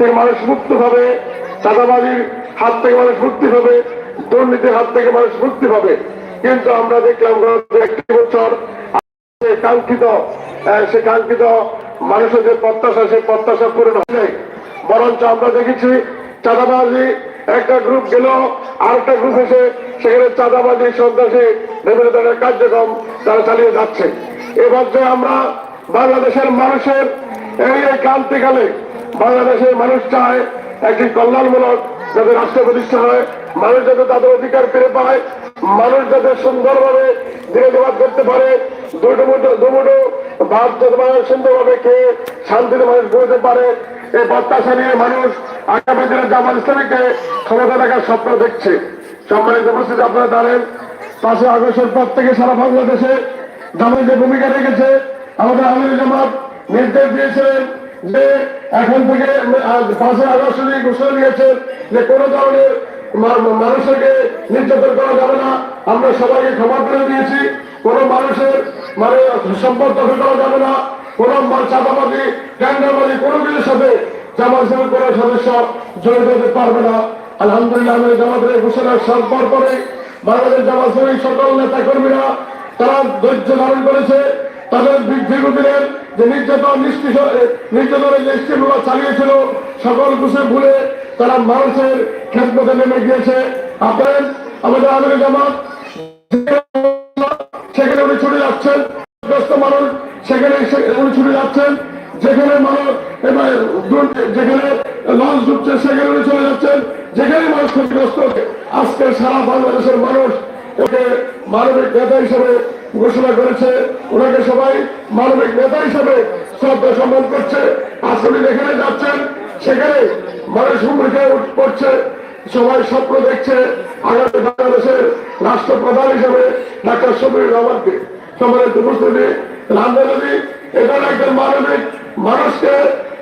থেকে মানুষ মুক্ত হবে, চাঁদাবাজির হাত থেকে মানুষ মুক্তি হবে দুর্নীতির হাত থেকে মানুষ মুক্তি পাবে। কিন্তু আমরা দেখলাম একটি বছর কাঙ্ক্ষিত সে কাঙ্ক্ষিত মানুষের যে প্রত্যাশা, সেই প্রত্যাশা পূরণ হয়নি বরঞ্চ আমরা দেখেছি চাঁদাবাজি একটা গ্রুপ গেল আর একটা গ্রুপ এসে সেখানে চাঁদাবাজি সন্ত্রাসী বিভিন্ন ধরনের কার্যক্রম তারা চালিয়ে যাচ্ছে। এ পর্যায়ে আমরা বাংলাদেশের মানুষের এই ক্রান্তিকালে বাংলাদেশের মানুষ চায় একটি কল্যাণমূলক যাতে রাষ্ট্র প্রতিষ্ঠা হয়, মানুষ যাতে তাদের অধিকার পেয়ে পায়, মানুষ যাতে সুন্দরভাবে দিনে দেবাদ করতে পারে। দুটো দুমুটো ভাত যাতে মানুষ সুন্দরভাবে খেয়ে শান্তিতে মানুষ বলতে পারে এই প্রত্যাশা নিয়ে মানুষ আগামী দিনে জামাত ইসলামীকে ক্ষমতা দেখার স্বপ্ন দেখছে। সম্মানিত উপস্থিতি আপনারা জানেন, পাঁচই আগস্টের পর থেকে সারা বাংলাদেশে জামাত যে ভূমিকা রেখেছে, আমাদের আমির জামাত নির্দেশ দিয়েছিলেন যে এখন থেকে পাঁচই আগস্ট ঘোষণা দিয়েছেন যে কোনো ধরনের মানুষকে নির্যাতন করা যাবে না। আমরা সবাইকে ক্ষমা করে দিয়েছি। কোন মানুষের মানে সম্পদ দখল করা যাবে না। কোন মা- চাঁদাবাজি কোনো কিছুর সাথে জামাত ইসলামের কোনো সদস্য জড়িত হতে পারবে না। আলহামদুলিল্লাহ, আমি জামাতের এই ঘোষণা সরকার পরে বাংলাদেশ জামাত সকল নেতা কর্মীরা তারা ধৈর্য ধারণ করেছে। তাদের দীর্ঘদিনের যে নির্যাতন নির্যাতনের যে স্কিমগুলো চালিয়েছিল, সকল কিছু ভুলে তারা মানুষের খেদমতে নেমে গিয়েছে। আপনার আমাদের আমির জামাত, সেখানে উনি ছুটে যাচ্ছেন। গ্রস্ত মানুষ, সেখানে উনি ছুটে যাচ্ছেন। যেখানে মানুষ এবার যেখানে লঞ্চ ডুবছে সেখানে উনি চলে যাচ্ছেন। যেখানে মানুষ ক্ষতিগ্রস্ত আজকে সারা বাংলাদেশের মানুষ ওকে মানবিক নেতা হিসেবে ঘোষণা করেছে, ওনাকে সবাই মানবিক নেতা হিসেবে শ্রদ্ধা সম্মান করছে। উনি যেখানে যাচ্ছেন, সেখানে মানুষ উঠ- পড়ছে। সবাই স্বপ্ন দেখছে আগামী বাংলাদেশের রাষ্ট্রপ্রধান হিসেবে ডাক্তার শফিউর রহমানকে। সম্মানিত উপস্থিতি রামদানি এটা একজন মানবিক মানুষকে,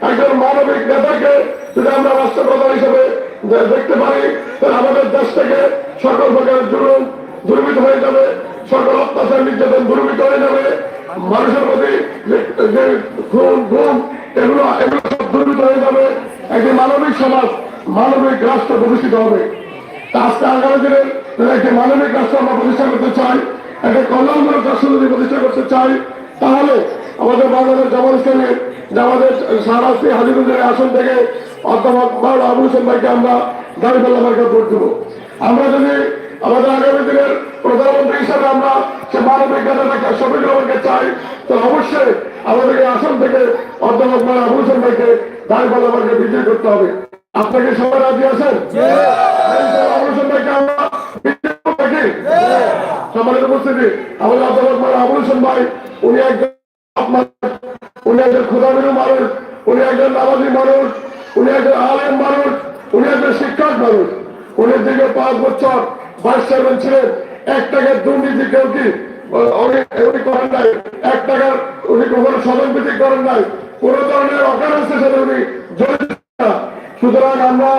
একজন মানবিক নেতাকে যদি আমরা রাষ্ট্রপ্রধান হিসেবে দেখতে পারি, তাহলে আমাদের দেশ থেকে সকল প্রকার জুলুম দুর্বৃত হয়ে যাবে। চাই তাহলে আমাদের বাংলাদেশ জামাত ইসলামের আমাদের হাজিরুদ্দিনের আসন থেকে অধ্যাপক ভাইকে আমরা ভোট দেবো। আমরা যদি আমাদের আগামী দিনের প্রধানমন্ত্রী আমরা সে মানবিক নেতাটাকে শফিক রহমানকে চাই তো অবশ্যই আমাদেরকে আসন থেকে অধ্যাপক আবুল হোসেন ভাইকে দাঁড়িপাল্লা মার্কা বিজয় করতে হবে। আপনাকে সবাই রাজি আছেন? হোসেন ভাইকে আমরা? সম্মানিত উপস্থিতি আমাদের অধ্যাপক আবুল হোসেন ভাই উনি একজন উনি একজন ক্ষুদাবিরু মানুষ উনি একজন নামাজি মানুষ উনি একজন আলেম মানুষ উনি একজন শিক্ষক মানুষ। উনি দীর্ঘ পাঁচ বছর ভাইস চেয়ারম্যান ছিলেন। এক টাকার দুর্নীতি কেউ কি উনি উনি করেন নাই। এক টাকার উনি কখনো সদন ভিত্তিক করেন নাই। কোন ধরনের অকারেন্সের সাথে উনি জড়িত না। সুতরাং আমরা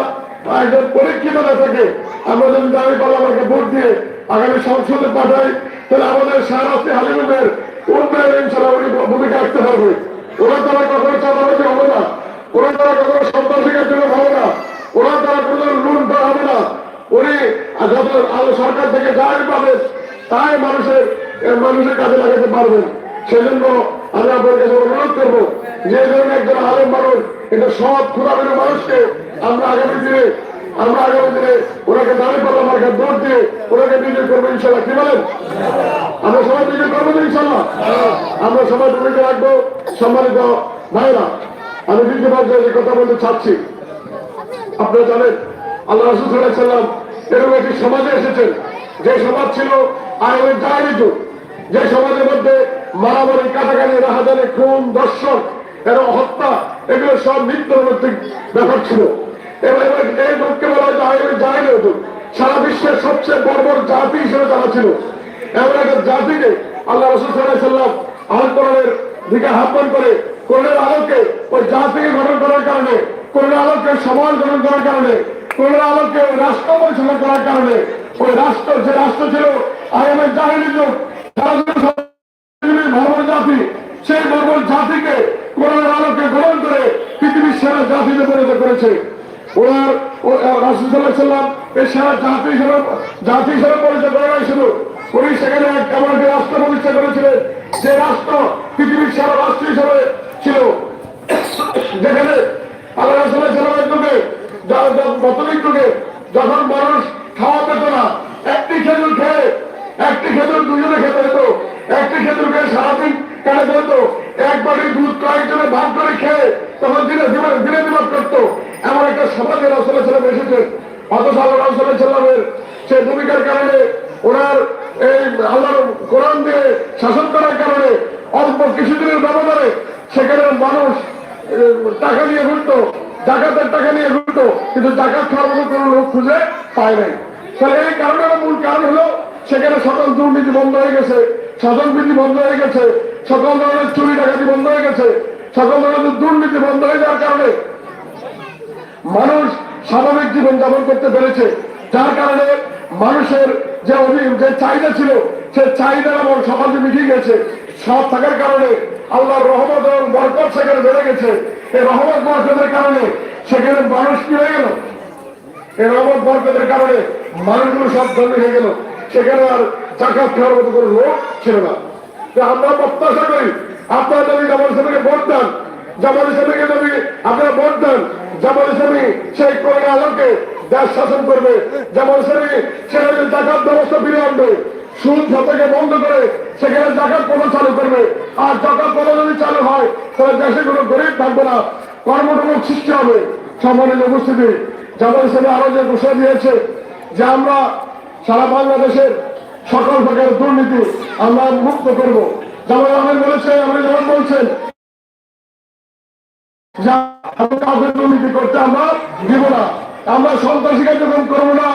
একজন পরীক্ষিত নেতাকে আমরা যদি দাবি পার্লামেন্টকে ভোট দিয়ে আগামী সংসদে পাঠাই, তাহলে আমাদের সারাস্তি হালিমের উন্নয়ন ইনশাল্লাহ উনি ভূমিকা রাখতে পারবে। ওরা তারা কখনো চাঁদাবাজি হবে না। ওরা তারা কখনো সন্ত্রাসীদের জন্য হবে না ওরা তারা কোনো লুন হবে না উনি যত সরকার থেকে যাই পাবে, তাই মানুষের মানুষের কাজে লাগাতে পারবেন। সেজন্য আমি আপনার কাছে অনুরোধ করব, যে ধরনের একজন আলেম মানুষ, এটা সৎ ক্ষুদাবির মানুষকে আমরা আগামী দিনে, আমরা আগামী দিনে ওনাকে দাঁড়িয়ে পারলাম আমাকে ভোট দিয়ে ওনাকে বিজয় করব, ইনশাল্লাহ। কি বলেন? আমরা সবাই বিজয় করব তো, ইনশাল্লাহ? আমরা সবাই ভূমিকা রাখব, সম্মানিত ভাইরা আমি দ্বিতীয় পর্যায়ে কথা বলতে চাচ্ছি, আপনারা জানেন, আল্লাহ রসুল সাল্লাম এরকম একটি সমাজে এসেছেন যে সমাজ ছিল আইনের জাহারি যুগ যে সমাজের মধ্যে মারামারি, কাটাকাটি, রাহাজানি, খুন দর্শন এবং হত্যা এগুলো সব নিত্য নৈতিক ব্যাপার ছিল। এবার এই লোককে বলা হয় আইনের যুগ সারা বিশ্বের সবচেয়ে বড় বড় জাতি হিসেবে তারা ছিল। এমন একটা জাতিকে আল্লাহ রসুল সাল্লাম আহ্বান করার দিকে আহ্বান করে আলোকে ওই জাতিকে গঠন করার কারণে, কোরআনের আলোকে সমাজ গঠন করার কারণে আলোকে ওই রাষ্ট্র পরিচালনা করার কারণে ওই রাষ্ট্র, যে রাষ্ট্র ছিল আইএমের জাহিনী যুগ তারা জাতি, সেই বর্বর জাতিকে কোরআনের আলোকে গ্রহণ করে পৃথিবীর সেরা জাতিতে পরিণত করেছে। ওনার রাসুল্লাহ সাল্লাম এই সেরা জাতি হিসেবে জাতি হিসেবে পরিচয় করা হয়েছিল উনি সেখানে এমন একটি রাষ্ট্র প্রতিষ্ঠা করেছিলেন, যে রাষ্ট্র পৃথিবীর সেরা রাষ্ট্র হিসেবে ছিল। যেখানে আল্লাহ গতদিক যুগে যখন মানুষ খাওয়া পেত না, একটি খেজুর খেয়ে, একটি খেজুর দুজনে খেতে হতো। একটি খেজুর খেয়ে সারাদিন কেটে যেত এক বাড়ি দুধ কয়েকজনে ভাগ করে খেয়ে তখন দিনে দিনে দিনে দিবাদ করতো। এমন একটা সমাজে রসলে ছেলে এসেছে। অথচ আল্লাহ রসলে ছেলেমের সে ভূমিকার কারণে ওনার এই আল্লাহর কোরআন দিয়ে শাসন করার কারণে অল্প কিছুদিনের ব্যবধানে সেখানে মানুষ টাকা নিয়ে ঘুরতো। ডাকাতের টাকা নিয়ে ঘুরতো, কিন্তু ডাকাত খাওয়ার মতো কোনো লোক খুঁজে পায় নাই। তাহলে এই কারণের মূল কারণ হলো, সেখানে সকল দুর্নীতি বন্ধ হয়ে গেছে শাসন বিধি বন্ধ হয়ে গেছে, সকল ধরনের চুরি ডাকাতি বন্ধ হয়ে গেছে, সকল ধরনের দুর্নীতি বন্ধ হয়ে যাওয়ার কারণে মানুষ স্বাভাবিক জীবন যাপন করতে পেরেছে। যার কারণে মানুষের যে অভি- যে চাহিদা ছিল, সে চাহিদা এবং সমাজে মিটিয়ে গেছে। সব থাকার কারণে আল্লাহর রহমত এবং বরকত সেখানে বেড়ে গেছে। এই রহমত বরকতের কারণে সেখানে মানুষ কি হয়ে গেল? এই রহমত বরকতের কারণে মানুষগুলো সব ধনী হয়ে গেল। সেখানে আর জাকাত খাওয়ার মতো কোনো লোক ছিল না। তো আমরা প্রত্যাশা করি, আপনারা যদি জামাল ইসলামীকে ভোট দেন। জামাল ইসলামীকে যদি আপনারা ভোট দেন। জামাল ইসলামী সেই কোরআন আলমকে দেশ শাসন করবে। জামাল ইসলামী সেখানে জাকাত ব্যবস্থা ফিরে আনবে। সুদ থেকে বন্ধ করে সেখানে জাকাত পদ চালু করবে। আর জাকাত পদ যদি চালু হয়, তাহলে দেশে কোনো গরিব থাকবে না। কর্মটমক সৃষ্টি হবে। সম্মানিত উপস্থিতি জামাল ইসলামী আরও যে ঘোষণা দিয়েছে যে আমরা সারা বাংলাদেশের সকল প্রকার দুর্নীতি আমরা মুক্ত করব। যেমন আহমেদ বলেছে আমরা যেমন বলছেন কাউকে দুর্নীতি করতে আমরা দিব না। আমরা সন্ত্রাসী কার্যক্রম করব না